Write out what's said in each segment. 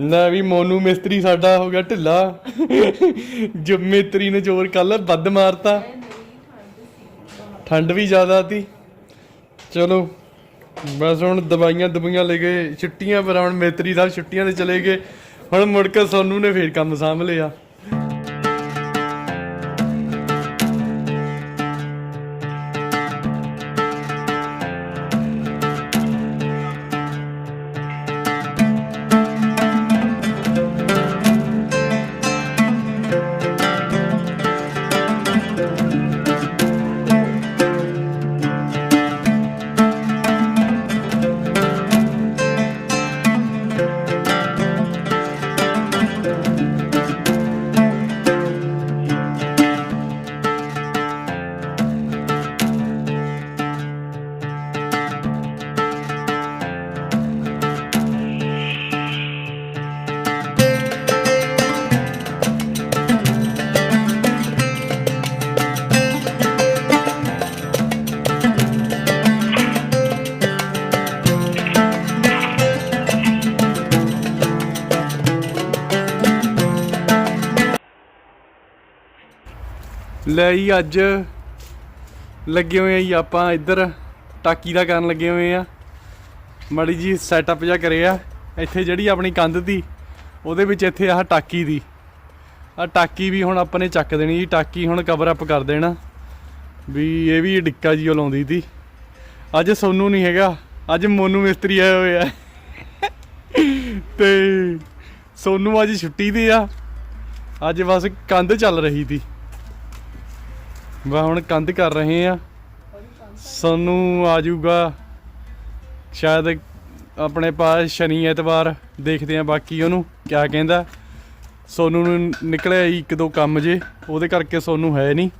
ਲੈ ਵੀ ਮੋਨੂ ਮਿਸਤਰੀ ਸਾਡਾ ਹੋ ਗਿਆ ਢਿੱਲਾ। ਜੋ ਮਿਸਤਰੀ ਨੇ ਜ਼ੋਰ ਕੱਲ ਵੱਧ ਮਾਰਤਾ। ਠੰਡ ਵੀ ਜ਼ਿਆਦਾ ਤੀ ਚਲੋ, ਬਸ ਹੁਣ ਦਵਾਈਆਂ ਦਵਾਈਆਂ ਲੈ ਕੇ ਛੁੱਟੀਆਂ ਪਰ ਹੁਣ ਮਿਸਤਰੀ ਸਾਹਿਬ ਛੁੱਟੀਆਂ ਤੇ ਚਲੇ ਗਏ। ਹੁਣ ਮੁੜ ਕੇ ਸੋਨੂ ਨੇ ਫੇਰ ਕੰਮ ਸਾਂਭ ਲਿਆ। ਲੈ ਜੀ, ਅੱਜ ਲੱਗੇ ਹੋਏ ਆ ਜੀ ਆਪਾਂ ਇੱਧਰ, ਟਾਕੀ ਦਾ ਕਰਨ ਲੱਗੇ ਹੋਏ ਆ। ਮੜੀ ਜੀ ਸੈਟਅਪ ਜਿਹਾ ਕਰਿਆ ਇੱਥੇ ਜਿਹੜੀ ਆਪਣੀ ਕੰਧ ਦੀ ਉਹਦੇ ਵਿੱਚ ਇੱਥੇ ਆਹ ਟਾਕੀ ਦੀ। ਆ ਟਾਕੀ ਵੀ ਹੁਣ ਆਪਾਂ ਨੇ ਚੱਕ ਦੇਣੀ ਜੀ, ਟਾਕੀ ਹੁਣ ਕਵਰ ਅਪ ਕਰ ਦੇਣਾ। ਵੀ ਇਹ ਵੀ ਡਿੱਕਾ ਜੀ ਉਹ ਲਾਉਂਦੀ ਤੀ। ਅੱਜ ਸੋਨੂ ਨਹੀਂ ਹੈਗਾ, ਅੱਜ ਮੋਨੂ ਮਿਸਤਰੀ ਆਏ ਹੋਏ ਆ। ਤੇ ਸੋਨੂ ਅੱਜ ਛੁੱਟੀ ਤੇ ਆ। ਅੱਜ ਬਸ ਕੰਧ ਚੱਲ ਰਹੀ ਤੀ। ਵਾ ਹੁਣ ਕੰਧ ਕਰ ਰਹੇ ਆ। ਸਾਨੂੰ ਆ ਜਾਊਗਾ ਸ਼ਾਇਦ ਆਪਣੇ ਪਾਸ ਸ਼ਨੀ ਐਤਵਾਰ ਦੇਖਦੇ ਆ ਬਾਕੀ ਉਹਨੂੰ ਕਿਆ ਕਹਿੰਦਾ। ਸੋਨੂੰ ਨੂੰ ਨਿਕਲਿਆ ਇੱਕ ਦੋ ਕੰਮ ਜੇ ਉਹਦੇ ਕਰਕੇ ਸੋਨੂੰ ਹੈ ਨਹੀਂ।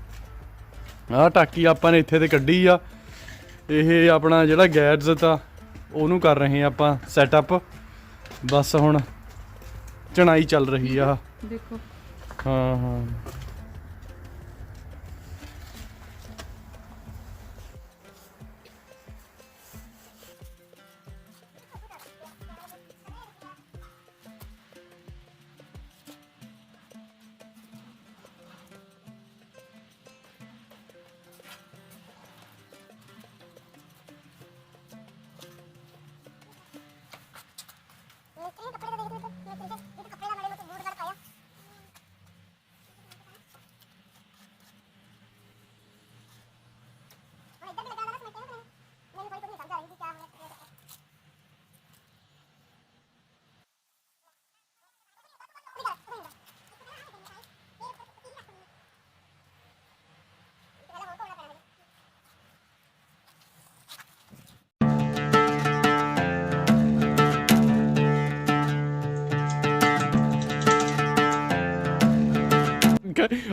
ਆਹ ਟਾਕੀ ਆਪਾਂ ਨੇ ਇੱਥੇ ਤੇ ਕੱਢੀ ਆ। ਇਹ ਆਪਣਾ ਜਿਹੜਾ ਗੈਰਜ਼ ਤਾਂ ਉਹਨੂੰ ਕਰ ਰਹੇ ਆ ਆਪਾਂ ਸੈਟਅਪ ਬਸ ਹੁਣ ਚਣਾਈ ਚੱਲ ਰਹੀ ਆ। ਦੇਖੋ। ਹਾਂ ਹਾਂ।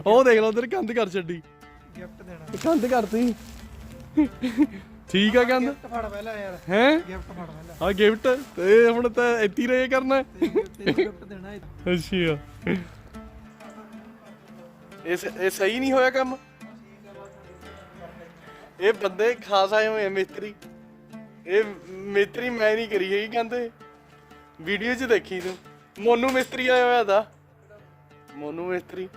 ਉਹ ਦੇਖ ਲਓ ਉਧਰ ਕੰਧ ਕਰ ਛੱਡੀ। ਗਿਫਟ ਦੇਣਾ। ਕੰਧ ਕਰਤੀ। ਠੀਕ ਆ ਕੰਧ? ਗਿਫਟ ਫੜ ਪਹਿਲਾਂ ਯਾਰ। ਹੈ? ਗਿਫਟ ਫੜ ਪਹਿਲਾਂ। ਆ ਗਿਫਟ? ਤੇ ਹੁਣ ਤਾਂ ਇੱਥੇ ਹੀ ਰਹੇ ਕਰਨਾ। ਹੈ। ਤੇ ਗਿਫਟ ਦੇਣਾ ਹੈ। ਅੱਛਾ। ਇਹ ਸ- ਇਹ ਸਹੀ ਨਹੀਂ ਹੋਇਆ ਕੰਮ? ਇਹ ਬੰਦੇ ਖਾਸ ਆਏ ਹੋਏ ਮਿਸਤਰੀ। ਇਹ ਮਿਸਤਰੀ ਮੈਂ ਨਹੀਂ ਕਰੀ ਹੈਗੀ ਕਹਿੰਦੇ ਵੀਡੀਓ 'ਚ ਦੇਖੀ ਤੂੰ। ਮੋਨੂ ਮਿਸਤਰੀ ਆਇਆ ਹੋਇਆ ਦਾ। ਮੋਨੂ ਮਿਸਤਰੀ।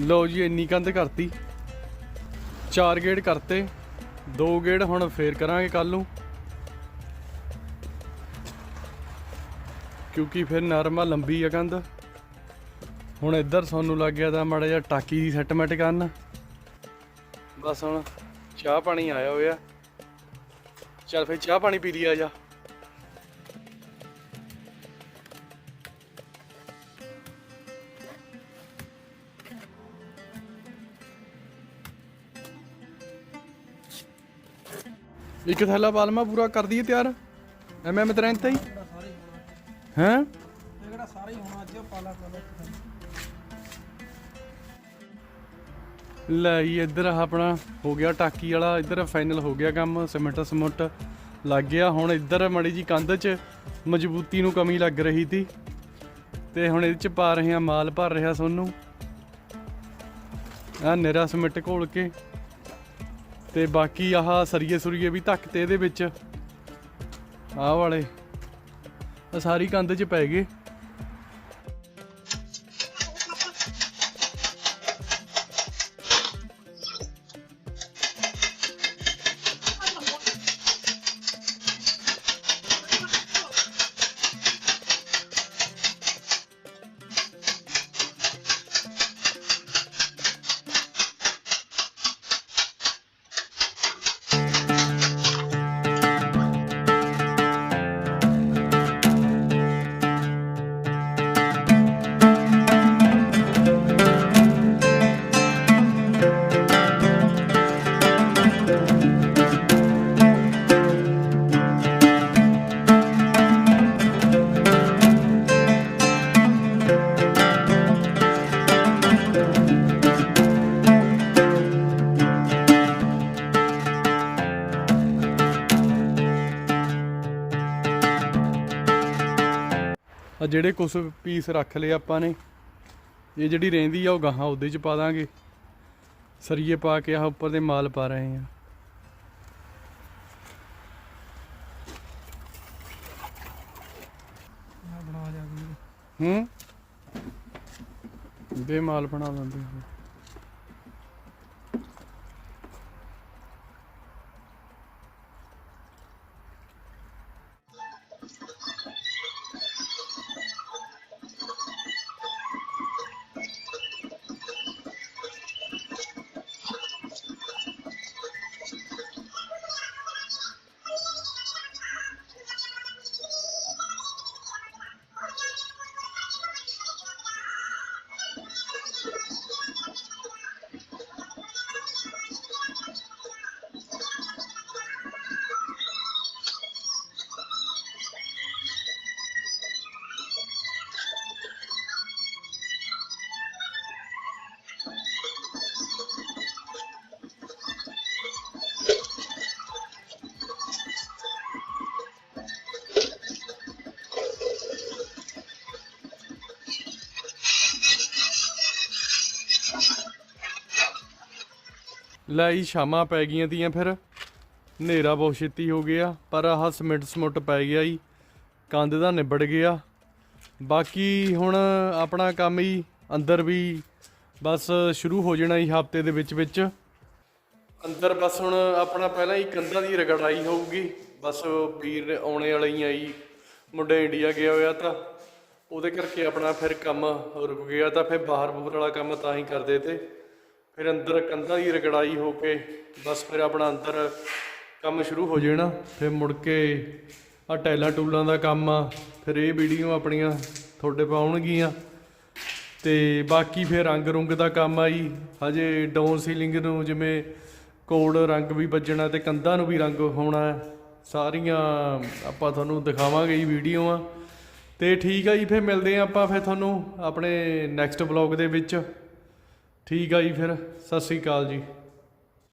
ਲਓ ਜੀ, ਇੰਨੀ ਕੰਧ ਕਰਤੀ। ਚਾਰ ਗੇੜ ਕਰਤੇ, ਦੋ ਗੇੜ ਹੁਣ ਫੇਰ ਕਰਾਂਗੇ ਕੱਲ ਨੂੰ। ਕਿਉਂਕਿ ਫਿਰ ਨਰਮਾ ਲੰਬੀ ਆ ਕੰਧ। ਹੁਣ ਇੱਧਰ ਸਾਨੂੰ ਲੱਗ ਗਿਆ ਤਾਂ ਮਾੜਾ ਜਿਹਾ ਟਾਕੀ ਦੀ ਸੈਟਮੈਂਟ ਕਰਨ। ਬਸ ਹੁਣ ਚਾਹ ਪਾਣੀ ਆਇਆ ਹੋਇਆ। ਚੱਲ ਫਿਰ ਚਾਹ ਪਾਣੀ ਪੀ ਲਈ ਆ ਜਾ। ਇੱਕ ਥੈਲਾ ਬਾਲਮਾ ਪੂਰਾ ਕਰ ਦਈਏ ਤਿਆਰ। ਐਵੇਂ ਐਮ ਤਰ੍ਹਾਂ ਹੀ। ਹੀ? ਇਹ ਕਿਹੜਾ ਸਾਰਾ ਹੀ ਹੋਣਾ ਅੱਜ ਪਾਲਾ ਪਾਲਾ। ਲੈ ਜੀ ਇੱਧਰ ਆਪਣਾ ਹੋ ਗਿਆ ਟਾਕੀ ਵਾਲਾ ਇੱਧਰ ਫਾਈਨਲ ਹੋ ਗਿਆ ਕੰਮ ਸਿਮਟ ਸਮੁੱਟ ਲੱਗ ਗਿਆ। ਹੁਣ ਇੱਧਰ ਮੜੀ ਜੀ ਕੰਧ 'ਚ ਮਜ਼ਬੂਤੀ ਨੂੰ ਕਮੀ ਲੱਗ ਰਹੀ ਸੀ। ਤੇ ਹੁਣ ਇਹਦੇ 'ਚ ਪਾ ਰਹੇ ਆ ਮਾਲ ਭਰ ਰਿਹਾ ਸੋਨੂੰ। ਆ ਨਿਰਾ ਸਮਿਟ ਘੋਲ ਕੇ। ਤੇ ਬਾਕੀ ਆਹ ਸਰੀਏ ਸੁਰੀਏ ਵੀ ਧੱਕ ਤੇ ਇਹਦੇ ਵਿੱਚ। ਆਹ ਵਾਲੇ। ਸਾਰੀ ਕੰਧ 'ਚ ਪੈ ਗਏ। ਆ ਜਿਹੜੇ ਕੁਝ ਪੀਸ ਰੱਖ ਲਏ ਆਪਾਂ ਨੇ ਇਹ ਜਿਹੜੀ ਰਹਿੰਦੀ ਆ ਉਹ ਗਾਹਾਂ ਉਹਦੇ ਚ ਪਾ ਦਾਂਗੇ। ਸਰੀਏ ਪਾ ਕੇ ਆਹ ਉੱਪਰ ਦੇ ਮਾਲ ਪਾ ਰਹੇ ਆ। ਹੂੰ? ਦੇ ਮਾਲ ਬਣਾ ਲੈਂਦੇ ਆ। ਲਈ ਸ਼ਾਮਾਂ ਪੈ ਗਈਆਂ ਤੀਆਂ ਫਿਰ। ਹਨੇਰਾ ਬਹੁਤ ਛੇਤੀ ਹੋ ਗਿਆ, ਪਰ ਆਹ ਸਮਿੰਟ ਸਮੁੱਟ ਪੈ ਗਿਆ ਜੀ ਕੰਧ ਦਾ ਨਿਬੜ ਗਿਆ। ਬਾਕੀ ਹੁਣ ਆਪਣਾ ਕੰਮ ਹੀ ਅੰਦਰ ਵੀ ਬਸ ਸ਼ੁਰੂ ਹੋ ਜਾਣਾ ਹੀ ਹਫ਼ਤੇ ਦੇ ਵਿੱਚ ਵਿੱਚ। ਅੰਦਰ ਬਸ ਹੁਣ ਆਪਣਾ ਪਹਿਲਾਂ ਹੀ ਕੰਧਾਂ ਦੀ ਰਗੜਾਈ ਹੋਊਗੀ। ਬਸ ਵੀਰ ਆਉਣੇ ਵਾਲੇ ਹੀ ਆਈ ਮੁੰਡਾ ਇੰਡੀਆ ਗਿਆ ਹੋਇਆ ਤਾਂ ਉਹਦੇ ਕਰਕੇ ਆਪਣਾ ਫਿਰ ਕੰਮ ਰੁਕ ਗਿਆ ਤਾਂ ਫਿਰ ਬਾਹਰ ਬੂਹਰ ਵਾਲਾ ਕੰਮ ਤਾਂ ਹੀ ਕਰਦੇ ਤੇ। ਫਿਰ ਅੰਦਰ ਕੰਧਾਂ ਦੀ ਰਗੜਾਈ ਹੋ ਕੇ ਬਸ ਫਿਰ ਆਪਣਾ ਅੰਦਰ ਕੰਮ ਸ਼ੁਰੂ ਹੋ ਜਾਣਾ। ਫਿਰ ਮੁੜ ਕੇ ਆ ਟੈਲਾਂ ਟੂਲਾਂ ਦਾ ਕੰਮ ਆ, ਫਿਰ ਇਹ ਵੀਡੀਓ ਆਪਣੀਆਂ ਤੁਹਾਡੇ ਪਾਉਣਗੀਆਂ ਤੇ ਬਾਕੀ ਫਿਰ ਰੰਗ ਰੁੰਗ ਦਾ ਕੰਮ ਆ ਜੀ। ਹਜੇ ਡਾਊਨ ਸੀਲਿੰਗ ਨੂੰ ਜਿਵੇਂ ਕੋਡ ਰੰਗ ਵੀ ਵੱਜਣਾ ਤੇ ਕੰਧਾਂ ਨੂੰ ਵੀ ਰੰਗ ਹੋਣਾ ਸਾਰੀਆਂ ਆਪਾਂ ਤੁਹਾਨੂੰ ਦਿਖਾਵਾਂਗੇ ਜੀ ਵੀਡੀਓਆਂ ਤੇ ਠੀਕ ਆ ਜੀ, ਫਿਰ ਮਿਲਦੇ ਆ ਆਪਾਂ ਫਿਰ ਤੁਹਾਨੂੰ ਆਪਣੇ ਨੈਕਸਟ ਵਲੌਗ ਦੇ ਵਿੱਚ। ਠੀਕ ਆ ਜੀ ਫਿਰ ਸਤਿ ਸ੍ਰੀ ਅਕਾਲ ਜੀ।